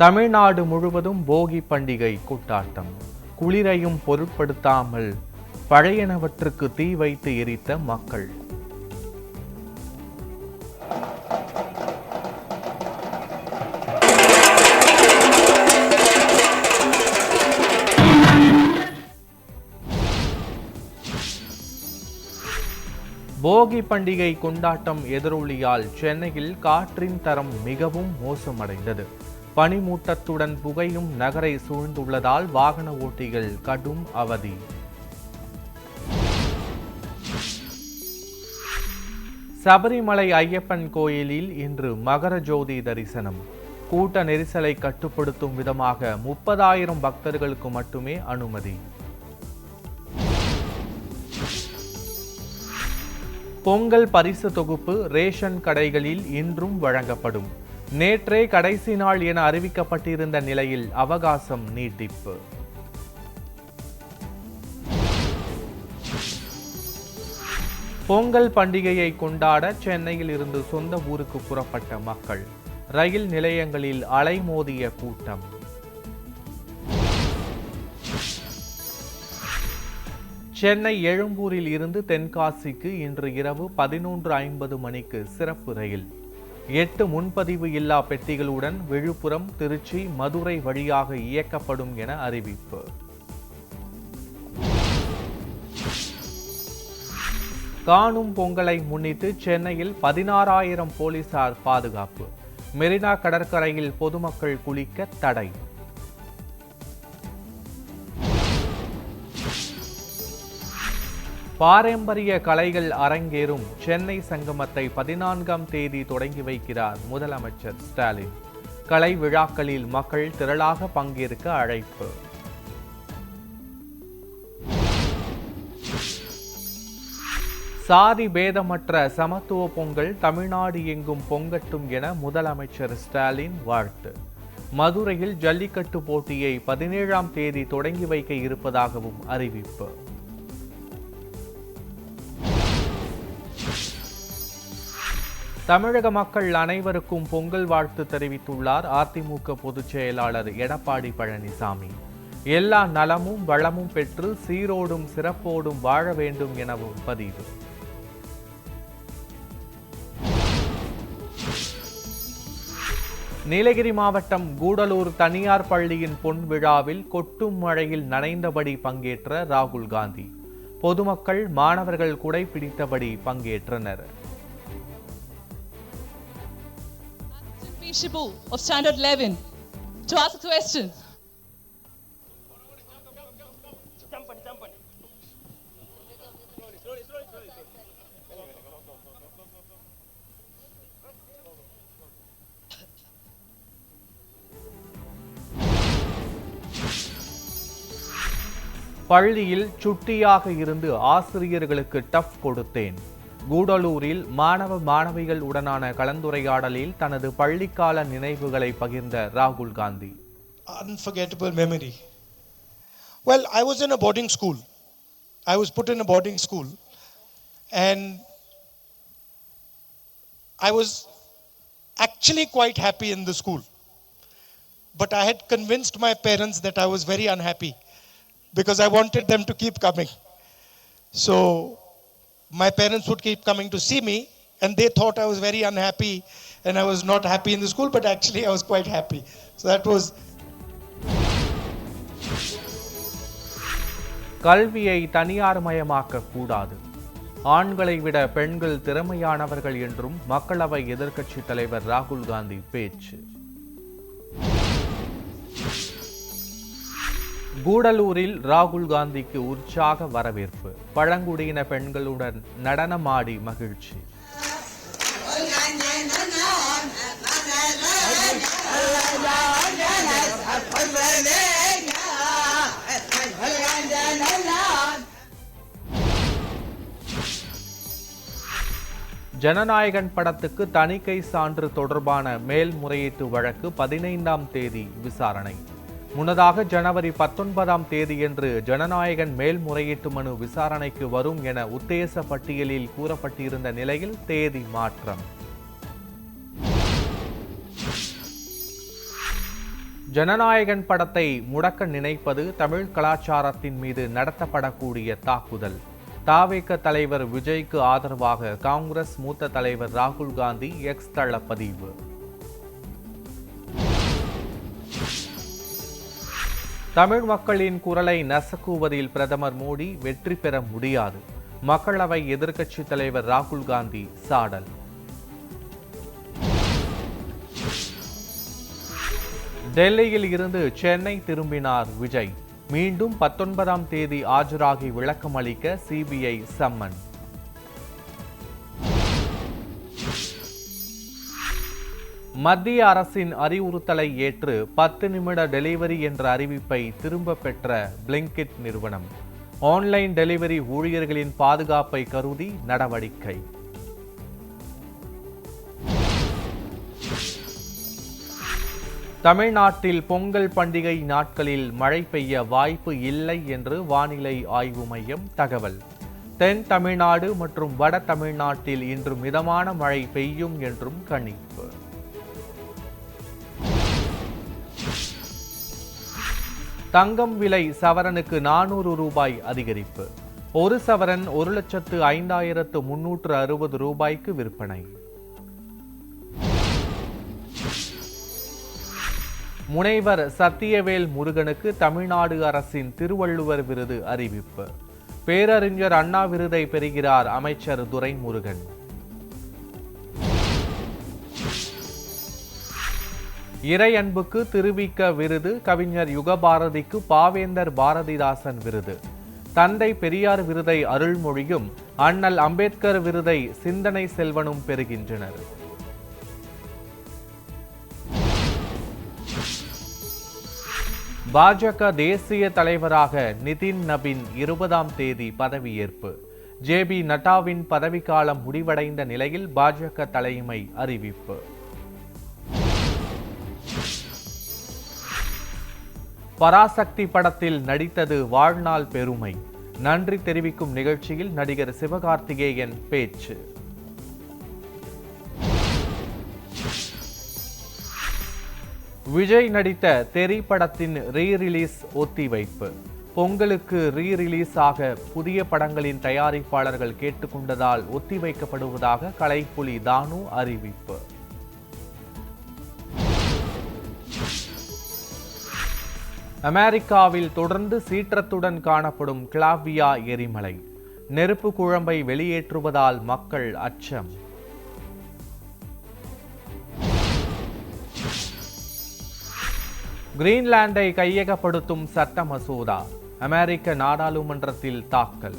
தமிழ்நாடு முழுவதும் போகி பண்டிகை கொண்டாட்டம் குளிரையும் பொருட்படுத்தாமல் பழையனவற்றுக்கு தீ வைத்து எரித்த மக்கள். போகி பண்டிகை கொண்டாட்டம் எதிரொலியால் சென்னையில் காற்றின் தரம் மிகவும் மோசமடைந்தது. பனிமூட்டத்துடன் புகையும் நகரை சூழ்ந்துள்ளதால் வாகன ஓட்டிகள் கடும் அவதி. சபரிமலை ஐயப்பன் கோயிலில் இன்று மகர ஜோதி தரிசனம். கூட்ட நெரிசலை கட்டுப்படுத்தும் விதமாக முப்பதாயிரம் பக்தர்களுக்கு மட்டுமே அனுமதி. பொங்கல் பரிசு தொகுப்பு ரேஷன் கடைகளில் இன்றும் வழங்கப்படும். நேற்றே கடைசி நாள் என அறிவிக்கப்பட்டிருந்த நிலையில் அவகாசம் நீட்டிப்பு. பொங்கல் பண்டிகையை கொண்டாட சென்னையில் இருந்து சொந்த ஊருக்கு புறப்பட்ட மக்கள் ரயில் நிலையங்களில் அலைமோதிய கூட்டம். சென்னை எழும்பூரில் இருந்து தென்காசிக்கு இன்று இரவு பதினொன்று ஐம்பது மணிக்கு சிறப்பு ரயில். எட்டு முன்பதிவு இல்லா பெட்டிகளுடன் விழுப்புரம் திருச்சி மதுரை வழியாக இயக்கப்படும் என அறிவிப்பு. காணும் பொங்கலை முன்னிட்டு சென்னையில் பதினாறாயிரம் போலீசார் பாதுகாப்பு. மெரினா கடற்கரையில் பொதுமக்கள் குளிக்க தடை. பாரம்பரிய கலைகள் அரங்கேறும் சென்னை சங்கமத்தை பதினான்காம் தேதி தொடங்கி வைக்கிறார் முதலமைச்சர் ஸ்டாலின். கலை விழாக்களில் மக்கள் திரளாக பங்கேற்க அழைப்பு. சாதி பேதமற்ற சமத்துவ பொங்கல் தமிழ்நாடு எங்கும் பொங்கட்டும் என முதலமைச்சர் ஸ்டாலின் வாழ்த்து. மதுரையில் ஜல்லிக்கட்டு போட்டியை பதினேழாம் தேதி தொடங்கி வைக்க இருப்பதாகவும் அறிவிப்பு. தமிழக மக்கள் அனைவருக்கும் பொங்கல் வாழ்த்து தெரிவித்துள்ளார் அதிமுக பொதுச் செயலாளர் எடப்பாடி பழனிசாமி. எல்லா நலமும் வளமும் பெற்று சீரோடும் சிறப்போடும் வாழ வேண்டும் எனவும் பதிவு. நீலகிரி மாவட்டம் கூடலூர் தனியார் பள்ளியின் பொன் விழாவில் கொட்டும் மழையில் நனைந்தபடி பங்கேற்ற ராகுல் காந்தி. பொதுமக்கள் மாணவர்கள் குடை பிடித்தபடி பங்கேற்றனர். Shibu of Standard 11 to ask a question. பள்ளியில் சுட்டியாக இருந்து ஆசிரியர்களுக்கு டஃப் கொடுத்தேன் கூடலூரில் மாணவ மாணவிகள் உடனான கலந்துரையாடலில் தனது பள்ளிக்கால நினைவுகளை பகிர்ந்த ராகுல் Gandhi unforgettable memory. Well, I was in a boarding school. I was put in a boarding school. And I was actually quite happy in the school. But I had convinced my parents that I was very unhappy because I wanted them to keep coming. So my parents would keep coming to see me, and they thought I was very unhappy and I was not happy in the school, but actually I was quite happy. So that was கல்வியை தனியார் மயமாக்க கூடாது ஆண்களை விட பெண்கள் திறமையானவர்கள் என்றும் மக்களவை எதிர்க்கட்சித் தலைவர் ராகுல் காந்தி பேச்சு கூடலூரில் ராகுல் காந்திக்கு உற்சாக வரவேற்பு. பழங்குடியின பெண்களுடன் நடனமாடி மகிழ்ச்சி. ஜனநாயகன் படத்துக்கு தணிக்கை சான்று தொடர்பான மேல்முறையீட்டு வழக்கு பதினைந்தாம் தேதி விசாரணை. முன்னதாக ஜனவரி பத்தொன்பதாம் தேதியன்று ஜனநாயகன் மேல்முறையீட்டு மனு விசாரணைக்கு வரும் என உத்தேச பட்டியலில் கூறப்பட்டிருந்த நிலையில் தேதி மாற்றம். ஜனநாயகன் படத்தை முடக்க நினைப்பது தமிழ் கலாச்சாரத்தின் மீது நடத்தப்படக்கூடிய தாக்குதல். தாவேக தலைவர் விஜய்க்கு ஆதரவாக காங்கிரஸ் மூத்த தலைவர் ராகுல் காந்தி எக்ஸ் தள பதிவு. தமிழ் மக்களின் குரலை நசுக்குவதில் பிரதமர் மோடி வெற்றி பெற முடியாது. மக்களவை எதிர்க்கட்சித் தலைவர் ராகுல் காந்தி சாடல். டெல்லியில் இருந்து சென்னை திரும்பினார் விஜய். மீண்டும் பத்தொன்பதாம் தேதி ஆஜராகி விளக்கம் அளிக்க சிபிஐ சம்மன். மத்திய அரசின் அறிவுறுத்தலை ஏற்று பத்து நிமிட டெலிவரி என்ற அறிவிப்பை திரும்ப பெற்ற பிளிங்கிட் நிறுவனம். ஆன்லைன் டெலிவரி ஊழியர்களின் பாதுகாப்பை கருதி நடவடிக்கை. தமிழ்நாட்டில் பொங்கல் பண்டிகை நாட்களில் மழை பெய்ய வாய்ப்பு இல்லை என்று வானிலை ஆய்வு மையம் தகவல். தென் தமிழ்நாடு மற்றும் வட தமிழ்நாட்டில் இன்று மிதமான மழை பெய்யும் என்றும் கணிப்பு. தங்கம் விலை சவரனுக்கு நானூறு ரூபாய் அதிகரிப்பு. ஒரு சவரன் ஒரு லட்சத்து ஐந்தாயிரத்து முன்னூற்று அறுபது ரூபாய்க்கு விற்பனை. முனைவர் சத்தியவேல் முருகனுக்கு தமிழ்நாடு அரசின் திருவள்ளுவர் விருது அறிவிப்பு. பேரறிஞர் அண்ணா விருதை பெறுகிறார் அமைச்சர் துரைமுருகன். இறை அன்புக்கு திருவிக்க விருது கவிஞர் யுகபாரதிக்கு பாவேந்தர் பாரதிதாசன் விருது. தந்தை பெரியார் விருதை அருள்மொழியும் அண்ணல் அம்பேத்கர் விருதை சிந்தனை செல்வனும் பெறுகின்றனர். பாஜக தேசிய தலைவராக நிதின் நபின் இருபதாம் தேதி பதவியேற்பு. ஜே பி நட்டாவின் பதவிக்காலம் முடிவடைந்த நிலையில் பாஜக தலைமை அறிவிப்பு. பராசக்தி படத்தில் நடித்தது வாழ்நாள் பெருமை. நன்றி தெரிவிக்கும் நிகழ்ச்சியில் நடிகர் சிவகார்த்திகேயன் பேச்சு. விஜய் நடித்த தெரி படத்தின் ரீ ரிலீஸ் ஒத்திவைப்பு. பொங்கலுக்கு ரீ ரிலீஸ் ஆக புதிய படங்களின் தயாரிப்பாளர்கள் கேட்டுக்கொண்டதால் ஒத்திவைக்கப்படுவதாக கலைப்புலி தானு அறிவிப்பு. அமெரிக்காவில் தொடர்ந்து சீற்றத்துடன் காணப்படும் கிளாவியா எரிமலை. நெருப்பு குழம்பை வெளியேற்றுவதால் மக்கள் அச்சம். கிரீன்லாண்டை கையகப்படுத்தும் சட்ட மசோதா அமெரிக்க நாடாளுமன்றத்தில் தாக்கல்.